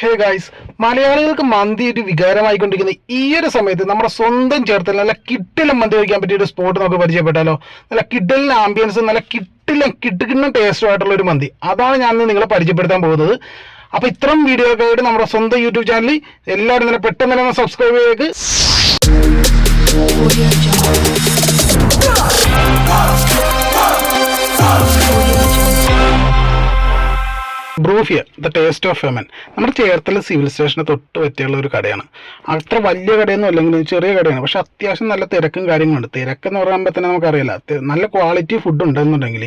Hey guys മലയാളികൾക്ക് മന്തി ഒരു വികാരമായിക്കൊണ്ടിരിക്കുന്ന ഈ ഒരു സമയത്ത് നമ്മുടെ സ്വന്തം ചേർത്തൽ നല്ല കിട്ടിലും മന്തി കഴിക്കാൻ പറ്റിയ ഒരു സ്പോട്ട് നമുക്ക് പരിചയപ്പെട്ടാലോ? നല്ല കിട്ടലിന് ആംബിയൻസ് നല്ല കിട്ടിലും കിട്ടുന്ന ടേസ്റ്റും ആയിട്ടുള്ള ഒരു മന്തി. അതാണ് ഞാൻ നിങ്ങളെ പരിചയപ്പെടുത്താൻ പോകുന്നത്. അപ്പൊ ഇത്തരം വീഡിയോ ഒക്കെ ആയിട്ട് നമ്മുടെ സ്വന്തം യൂട്യൂബ് ചാനലിൽ എല്ലാവരും തന്നെ പെട്ടെന്ന് തന്നെ സബ്സ്ക്രൈബ് ചെയ്തേക്ക്. ബ്രൂഫിയ ദ ടേസ്റ്റ് ഓഫ് ഫെമൻ നമ്മുടെ ചേർത്തല സിവിൽ സ്റ്റേഷന് തൊട്ട് പറ്റിയുള്ള ഒരു കടയാണ്. അത്ര വലിയ കടയൊന്നും അല്ലെങ്കിൽ ചെറിയ കടയാണ്. പക്ഷെ അത്യാവശ്യം നല്ല തിരക്കും കാര്യങ്ങളുണ്ട്. തിരക്കെന്ന് പറയുമ്പോൾ തന്നെ നമുക്കറിയില്ല. നല്ല ക്വാളിറ്റി ഫുഡ് ഉണ്ടെന്നുണ്ടെങ്കിൽ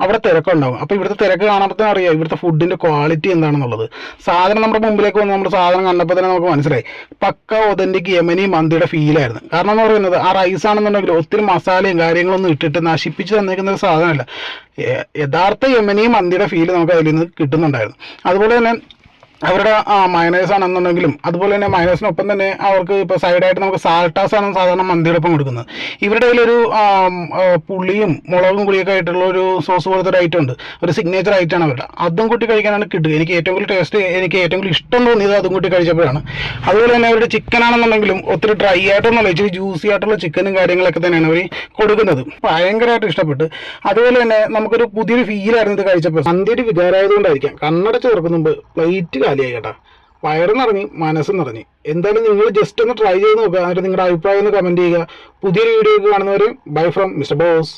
അവിടെ തിരക്കുണ്ടാവും. അപ്പോൾ ഇവിടുത്തെ തിരക്ക് കാണുമ്പോൾ തന്നെ അറിയാം ഇവിടുത്തെ ഫുഡിന്റെ ക്വാളിറ്റി എന്താണെന്നുള്ളത്. സാധനം നമ്മുടെ മുമ്പിലേക്ക് വന്ന് നമ്മുടെ സാധനം കണ്ടപ്പോൾ തന്നെ നമുക്ക് മനസ്സിലായി. പക്ക ഒതന്റെക്ക് യമനി മന്തിയുടെ ഫീലായിരുന്നു കാരണം എന്ന് പറയുന്നത് ആ റൈസ് ആണെന്നുണ്ടെങ്കിൽ ഒത്തിരി മസാലയും കാര്യങ്ങളൊന്നും ഇട്ടിട്ട് നശിപ്പിച്ച് തന്നേക്കുന്ന ഒരു സാധനമല്ല. യഥാർത്ഥ യമനി മന്തിയുടെ ഫീൽ നമുക്ക് അതിൽ നിന്ന് കിട്ടുന്നുണ്ടായിരുന്നു. അതുപോലെ തന്നെ അവരുടെ ആ മയനേസ് ആണെന്നുണ്ടെങ്കിലും അതുപോലെ തന്നെ മയനേസിനൊപ്പം തന്നെ അവർക്ക് ഇപ്പോൾ സൈഡായിട്ട് നമുക്ക് സാൾട്ടാസ് ആണ് സാധാരണ മന്തിയോടൊപ്പം കൊടുക്കുന്നത്. ഇവരുടെ കയ്യിലൊരു പുളിയും മുളകും പുളിയൊക്കെ ആയിട്ടുള്ള ഒരു സോസ് പോലത്തെ ഒരു ഐറ്റം ഉണ്ട്. ഒരു സിഗ്നേച്ചർ ഐറ്റം ആണ് അവരുടെ. അതും കൂട്ടി കഴിക്കാനാണ് കിട്ടുക. എനിക്ക് ഏറ്റവും കൂടുതൽ ടേസ്റ്റ് എനിക്ക് ഏറ്റവും കൂടുതൽ ഇഷ്ടം തോന്നിയത് അതും കൂട്ടി കഴിച്ചപ്പോഴാണ്. അതുപോലെ തന്നെ അവരുടെ ചിക്കൻ ആണെന്നുണ്ടെങ്കിലും ഒത്തിരി ഡ്രൈ ആയിട്ടൊന്നുമല്ല ഇച്ചിരി ജ്യൂസി ആയിട്ടുള്ള ചിക്കനും കാര്യങ്ങളൊക്കെ തന്നെയാണ് അവർ കൊടുക്കുന്നത്. ഭയങ്കരമായിട്ട് ഇഷ്ടപ്പെട്ടു. അതുപോലെ തന്നെ നമുക്കൊരു പുതിയൊരു ഫീലായിരുന്നു ഇത് കഴിച്ചപ്പോൾ. സന്ധ്യ ഒരു വികാരമായതുകൊണ്ടായിരിക്കാം. കണ്ണടച്ച് തുറക്കുന്നുമ്പ് പ്ലേറ്റ് കാലിയായി കേട്ടാ. വയറും നിറഞ്ഞ് മനസ്സ് നിറഞ്ഞ്. എന്തായാലും നിങ്ങൾ ജസ്റ്റ് ഒന്ന് ട്രൈ ചെയ്ത് നോക്കുക. എന്നിട്ട് നിങ്ങളുടെ അഭിപ്രായം ഒന്ന് കമന്റ് ചെയ്യുക. പുതിയൊരു വീഡിയോ കാണുന്നവർ ബൈ ഫ്രം മിസ്റ്റർ ബോസ്